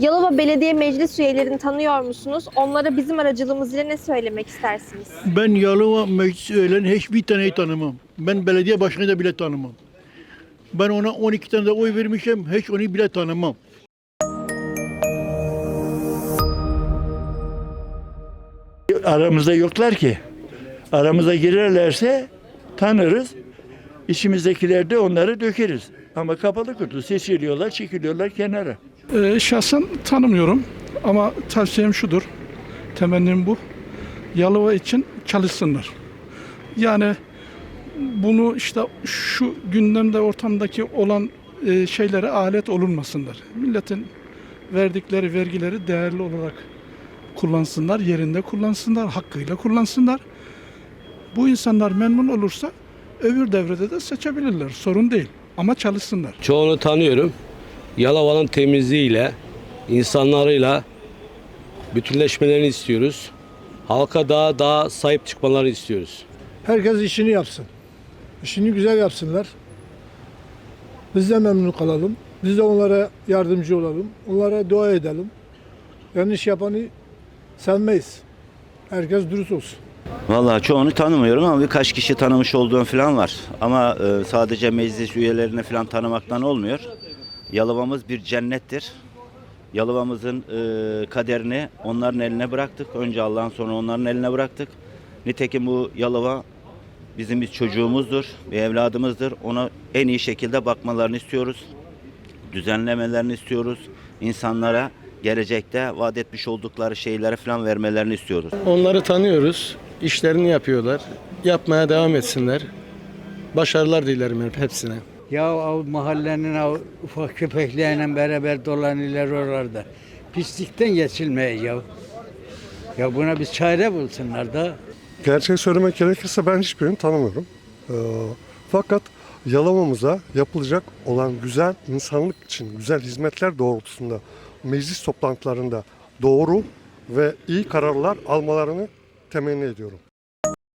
Yalova Belediye Meclis üyelerini tanıyor musunuz? Onlara bizim aracılığımız ile ne söylemek istersiniz? Ben Yalova meclis üyelerinin hiçbir taneyi tanımam. Ben belediye başkanı da bile tanımam. Ben ona 12 tane de oy vermişim, hiç onu bile tanımam. Aramızda yoklar ki. Aramıza girerlerse tanırız. İçimizdekiler de onları dökeriz. Ama kapalı kutu seçiliyorlar, çekiliyorlar kenara. Ee, şahsen tanımıyorum ama tavsiyem şudur. Temennim bu. Yalova için çalışsınlar. Yani bunu işte şu gündemde ortamdaki olan e, şeylere alet olunmasınlar. Milletin verdikleri vergileri değerli olarak kullansınlar, yerinde kullansınlar, hakkıyla kullansınlar. Bu insanlar memnun olursa öbür devrede de seçebilirler. Sorun değil. Ama çalışsınlar. Çoğunu tanıyorum. Yalova'nın temizliğiyle, insanlarıyla bütünleşmelerini istiyoruz. Halka daha daha sahip çıkmalarını istiyoruz. Herkes işini yapsın. İşini güzel yapsınlar. Biz de memnun kalalım. Biz de onlara yardımcı olalım. Onlara dua edelim. Yanlış yapanı sevmeyiz. Herkes dürüst olsun. Vallahi çoğunu tanımıyorum ama birkaç kişi tanımış olduğum falan var. Ama e, sadece meclis üyelerini falan tanımaktan olmuyor. Yalova'mız bir cennettir. Yalova'mızın e, kaderini onların eline bıraktık. Önce Allah'ın sonra onların eline bıraktık. Nitekim bu Yalova bizim bir çocuğumuzdur, bir evladımızdır. Ona en iyi şekilde bakmalarını istiyoruz. Düzenlemelerini istiyoruz. İnsanlara gelecekte vaat etmiş oldukları şeyleri falan vermelerini istiyoruz. Onları tanıyoruz. işlerini yapıyorlar. Yapmaya devam etsinler. Başarılar dilerim hep- hepsine. Ya o mahallenin o ufak köpeklerle beraber dolanırlar oralarda. Pislikten geçilmeye ya. Ya buna bir çare bulsunlar da. Gerçeği söylemek gerekirse ben hiçbirini tanımıyorum. Ee, fakat Yalova'mıza yapılacak olan güzel insanlık için güzel hizmetler doğrultusunda meclis toplantılarında doğru ve iyi kararlar almalarını temenni ediyorum.